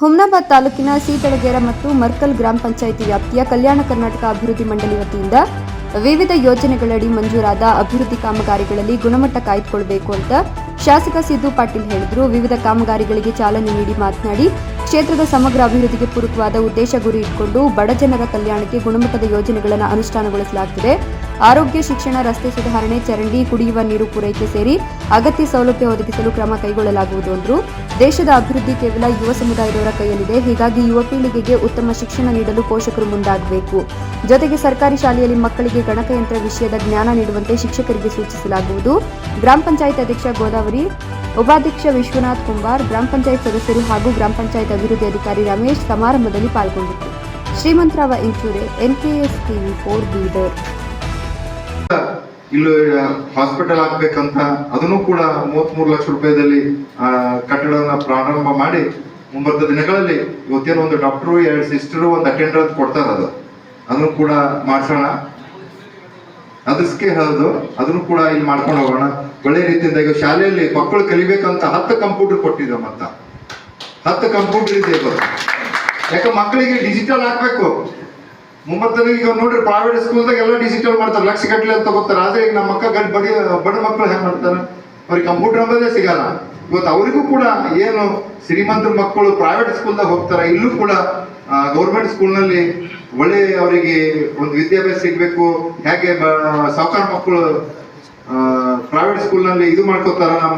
ಹುಮ್ನಾಬಾದ್ ತಾಲೂಕಿನ ಸೀತಳಗೇರ ಮತ್ತು ಮರ್ಕಲ್ ಗ್ರಾಮ ಪಂಚಾಯಿತಿ ವ್ಯಾಪ್ತಿಯ ಕಲ್ಯಾಣ ಕರ್ನಾಟಕ ಅಭಿವೃದ್ಧಿ ಮಂಡಳಿ ವತಿಯಿಂದ ವಿವಿಧ ಯೋಜನೆಗಳಡಿ ಮಂಜೂರಾದ ಅಭಿವೃದ್ಧಿ ಕಾಮಗಾರಿಗಳಲ್ಲಿ ಗುಣಮಟ್ಟ ಕಾಯ್ದುಕೊಳ್ಬೇಕು ಅಂತ ಶಾಸಕ ಸಿದ್ದು ಪಾಟೀಲ್ ಹೇಳಿದರು. ವಿವಿಧ ಕಾಮಗಾರಿಗಳಿಗೆ ಚಾಲನೆ ನೀಡಿ ಮಾತನಾಡಿ ಕ್ಷೇತ್ರದ ಸಮಗ್ರ ಅಭಿವೃದ್ಧಿಗೆ ಪೂರಕವಾದ ಉದ್ದೇಶ ಗುರಿ ಇಟ್ಟುಕೊಂಡು ಬಡಜನರ ಕಲ್ಯಾಣಕ್ಕೆ ಗುಣಮಟ್ಟದ ಯೋಜನೆಗಳನ್ನು ಅನುಷ್ಠಾನಗೊಳಿಸಲಾಗುತ್ತಿದೆ ಆರೋಗ್ಯ, ಶಿಕ್ಷಣ, ರಸ್ತೆ ಸುಧಾರಣೆ, ಚರಂಡಿ, ಕುಡಿಯುವ ನೀರು ಪೂರೈಕೆ ಸೇರಿ ಅಗತ್ಯ ಸೌಲಭ್ಯ ಒದಗಿಸಲು ಕ್ರಮ ಕೈಗೊಳ್ಳಲಾಗುವುದು ಎಂದರು ದೇಶದ ಅಭಿವೃದ್ಧಿ ಕೇವಲ ಯುವ ಸಮುದಾಯದವರ ಕೈಯಲ್ಲಿದೆ. ಹೀಗಾಗಿ ಯುವ ಪೀಳಿಗೆಗೆ ಉತ್ತಮ ಶಿಕ್ಷಣ ನೀಡಲು ಪೋಷಕರು ಮುಂದಾಗಬೇಕು. ಜೊತೆಗೆ ಸರ್ಕಾರಿ ಶಾಲೆಯಲ್ಲಿ ಮಕ್ಕಳಿಗೆ ಗಣಕಯಂತ್ರ ವಿಷಯದ ಜ್ಞಾನ ನೀಡುವಂತೆ ಶಿಕ್ಷಕರಿಗೆ ಸೂಚಿಸಲಾಗುವುದು. ಗ್ರಾಮ ಪಂಚಾಯತ್ ಅಧ್ಯಕ್ಷ ಗೋದಾವರಿ ಉಪಾಧ್ಯಕ್ಷ ವಿಶ್ವನಾಥ್ ಕುಂಬಾರ್, ಗ್ರಾಮ ಪಂಚಾಯತ್ ಸದಸ್ಯರು ಹಾಗೂ ಗ್ರಾಮ ಪಂಚಾಯತ್ ಅಭಿವೃದ್ಧಿ ಅಧಿಕಾರಿ ರಮೇಶ್ ಸಮಾರಂಭದಲ್ಲಿ ಪಾಲ್ಗೊಂಡಿದ್ದರು. Shrimantrao Inchure, NKS TV for Bidar. ಇಲ್ಲಿ ಹಾಸ್ಪಿಟಲ್ ಆಗ್ಬೇಕಂತ ಅದನ್ನು ಕೂಡ ಮೂವತ್ಮೂರು ಲಕ್ಷ ರೂಪಾಯಿದಲ್ಲಿ ಕಟ್ಟಡವನ್ನ ಪ್ರಾರಂಭ ಮಾಡಿ ಮುಂಬರುವ ದಿನಗಳಲ್ಲಿ ಇವತ್ತೇನು ಒಂದು ಡಾಕ್ಟರು, ಎರಡು ಸಿಸ್ಟರು, ಒಂದು ಅಟೆಂಡರ್ ಅಂತ ಕೊಡ್ತಾರ ಅದು. ಅದನ್ನು ಕೂಡ ಮಾಡ್ಸೋಣ. ಅದಕ್ಕೆ ಹೇಳೋದು ಅದನ್ನು ಕೂಡ ಇಲ್ಲಿ ಮಾಡ್ಕೊಂಡು ಹೋಗೋಣ. ಒಳ್ಳೆ ರೀತಿಯಿಂದ ಈಗ ಶಾಲೆಯಲ್ಲಿ ಮಕ್ಕಳು ಕಲಿಬೇಕಂತ ಹತ್ತು ಕಂಪ್ಯೂಟರ್ ಕೊಟ್ಟಿದ್ದ ಮತ್ತ. ಹತ್ತು ಕಂಪ್ಯೂಟರ್ ಇದೆ ಇವತ್ತು ಯಾಕೆ ಮಕ್ಕಳಿಗೆ ಡಿಜಿಟಲ್ ಹಾಕ್ಬೇಕು. ಮುಂಬತ್ತಲ್ಲಿ ಈಗ ನೋಡ್ರಿ ಪ್ರೈವೇಟ್ ಸ್ಕೂಲ್ದಾಗ ಎಲ್ಲ ಡಿಜಿಟಲ್ ಮಾಡ್ತಾರೆ. ಲಕ್ಷ ಗಟ್ಟಲೆ ಅಂತ ತಗೋತಾರೆ. ಆದ್ರೆ ಈಗ ನಮ್ಮ ಮಕ್ಕ ಗಡ್ ಬಡಿ ಬಡ ಮಕ್ಕಳು ಹೆಂಗ್ ಮಾಡ್ತಾರೆ? ಅವ್ರಿಗೆ ಕಂಪ್ಯೂಟರ್ ಅಂಬೋದೇ ಸಿಗಲ್ಲ. ಇವತ್ತು ಅವರಿಗೂ ಕೂಡ ಏನು ಶ್ರೀಮಂತರ ಮಕ್ಕಳು ಪ್ರೈವೇಟ್ ಸ್ಕೂಲ್ದಾಗ ಹೋಗ್ತಾರೆ. ಇಲ್ಲೂ ಕೂಡ ಗೌರ್ಮೆಂಟ್ ಸ್ಕೂಲ್ನಲ್ಲಿ ಒಳ್ಳೆ ಅವರಿಗೆ ಒಂದು ವಿದ್ಯಾಭ್ಯಾಸ ಸಿಗಬೇಕು. ಹೇಗೆ ಸಾವುಕಾರ ಮಕ್ಕಳು ಪ್ರೈವೇಟ್ ಸ್ಕೂಲ್ನಲ್ಲಿ ಇದು ಮಾಡ್ಕೋತಾರ ನಮ್ಮ